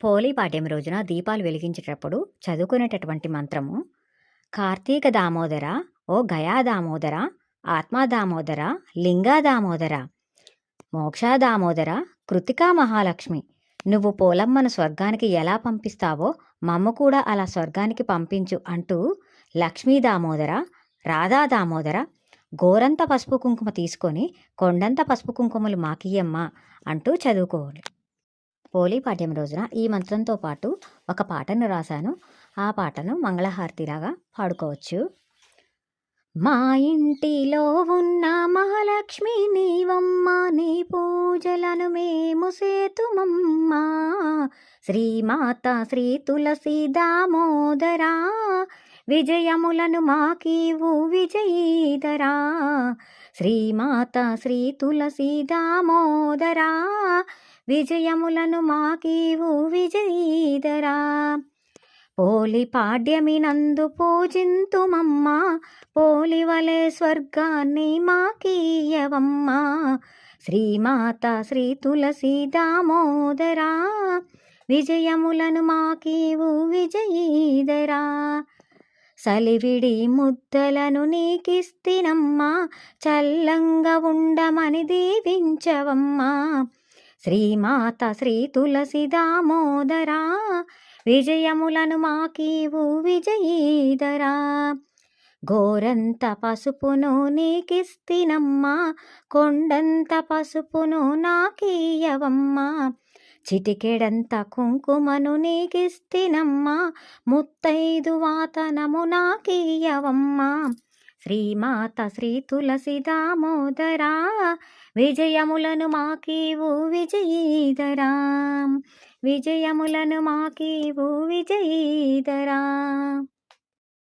హోలీ పాడ్యం రోజున దీపాలు వెలిగించేటప్పుడు చదువుకునేటటువంటి మంత్రము కార్తీక దామోదర ఓ గయా దామోదర ఆత్మా దామోదర లింగా దామోదర మోక్షా దామోదర కృతికా మహాలక్ష్మి. నువ్వు పోలమ్మను స్వర్గానికి ఎలా పంపిస్తావో మమ్మ కూడా అలా స్వర్గానికి పంపించు అంటూ లక్ష్మీ దామోదర రాధా దామోదర గోరంత పసుపు కుంకుమ తీసుకొని కొండంత పసుపు కుంకుమలు మాకియమ్మ అంటూ చదువుకోవాలి. హోలీ పాఠ్యం రోజున ఈ మంత్రంతో పాటు ఒక పాటను రాశాను. ఆ పాటను మంగళహారతిలాగా పాడుకోవచ్చు. మా ఇంటిలో ఉన్న మహాలక్ష్మి నీవమ్మ నీ పూజలను మేము సేతుమమ్మ. శ్రీమాత శ్రీ తులసి దామోదరా విజయములను మాకీవు విజయీధరా. శ్రీమాత శ్రీ తులసి దామోదరా విజయములను మాకీవు విజయీదరా పోలి పాడ్యమినందు పూజింతుమమ్మా పోలివలే స్వర్గాన్ని మాకీయవమ్మా శ్రీమాత శ్రీ తులసి దామోదరా విజయములను మాకీవు విజయీదరా సలివిడి ముద్దలను నీకిస్తినమ్మా చల్లంగా ఉండమని దీవించవమ్మా. శ్రీమాత శ్రీ తులసి దామోదరా విజయములను మాకీవు విజయీదరా గోరంత పసుపును నీకిస్తినమ్మా కొండంత పసుపును నాకీయవమ్మా చిటికెడంత కుంకుమను నీకిస్తినమ్మా ముత్తైదు వాతనము నాకీయవమ్మా శ్రీమాత శ్రీ తులసి దామోదరా విజయములను మాకీవు విజయీధరా. విజయములను మాకీవు విజయీధరా.